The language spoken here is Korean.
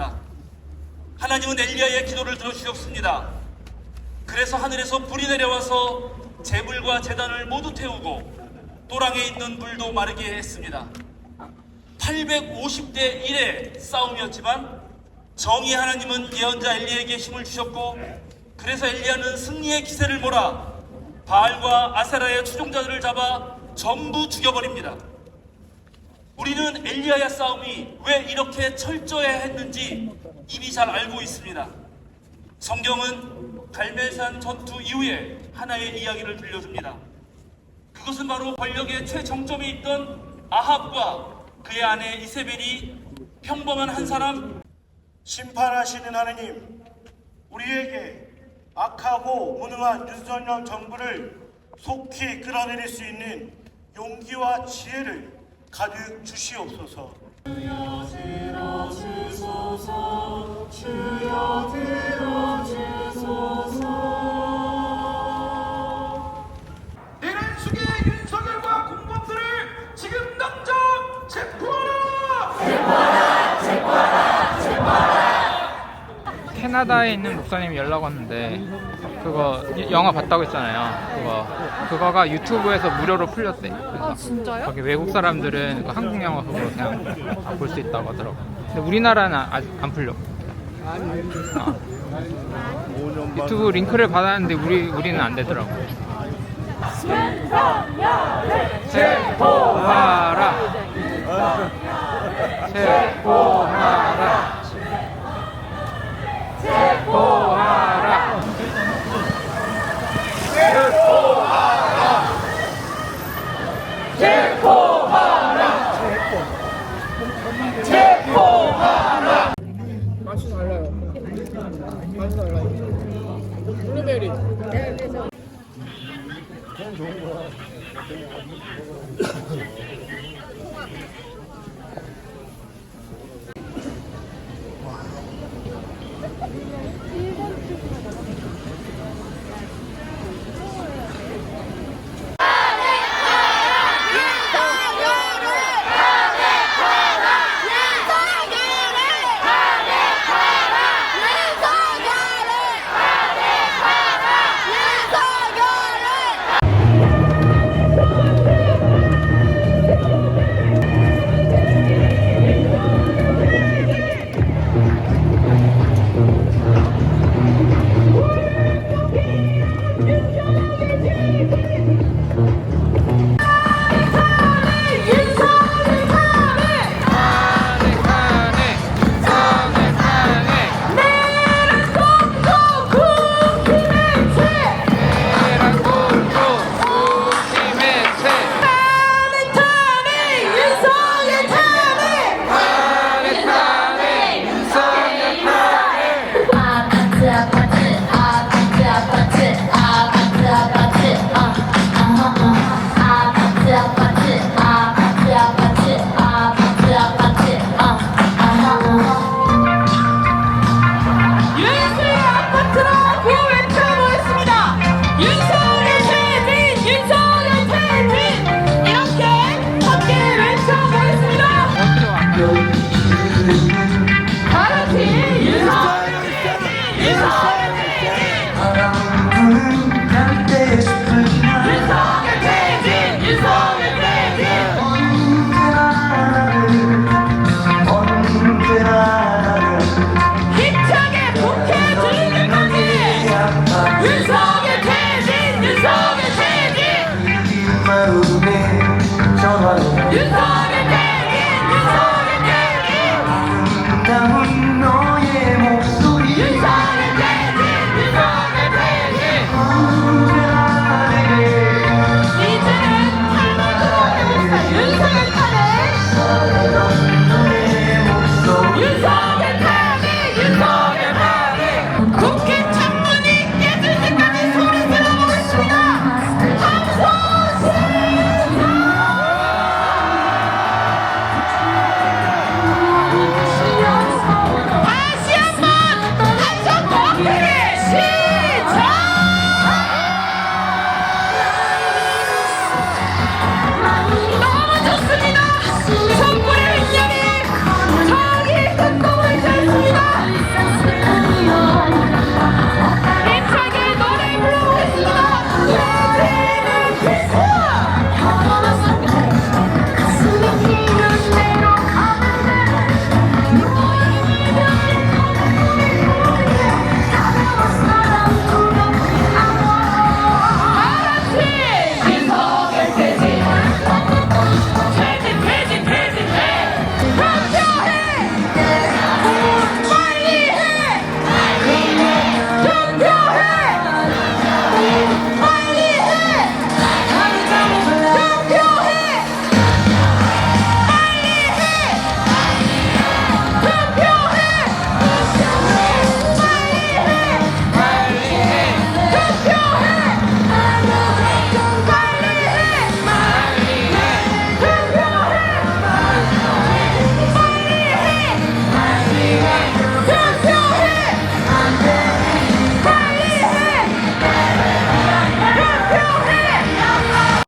있습니다. 하나님은 엘리야의 기도를 들어주셨습니다. 그래서 하늘에서 불이 내려와서 재물과 재단을 모두 태우고 또랑에 있는 물도 마르게 했습니다. 850대 1의 싸움이었지만 정의 하나님은 예언자 엘리에게 힘을 주셨고 그래서 엘리야는 승리의 기세를 몰아 바알과 아세라의 추종자들을 잡아 전부 죽여버립니다. 우리는 엘리야의 싸움이 왜 이렇게 철저해야 했는지 이미 잘 알고 있습니다. 성경은 갈멜산 전투 이후에 하나의 이야기를 들려줍니다. 그것은 바로 권력의 최정점에 있던 아합과 그의 아내 이세벨이 평범한 한 사람 심판하시는 하느님, 우리에게 악하고 무능한 윤석열 정부를 속히 끌어내릴 수 있는 용기와 지혜를 가득 주시옵소서. 내란 속의 윤석열과 공범들을 지금 당장 체포하라! 캐나다에 있는 목사님이 연락 왔는데 그거 영화 봤다고 했잖아요. 그거 그거가 유튜브에서 무료로 풀렸대. 그래서 아 진짜요? 거기 외국 사람들은 그 한국 영화 그거 그냥 볼 수 있다고 하더라고. 근데 우리나라는 아직 안 풀려. 어. 유튜브 링크를 받았는데 우리 우리는 안 되더라고. 체포하라. 체포하라. 맛있어 블루베리 좋은 거야 You Yüz it. Yeah!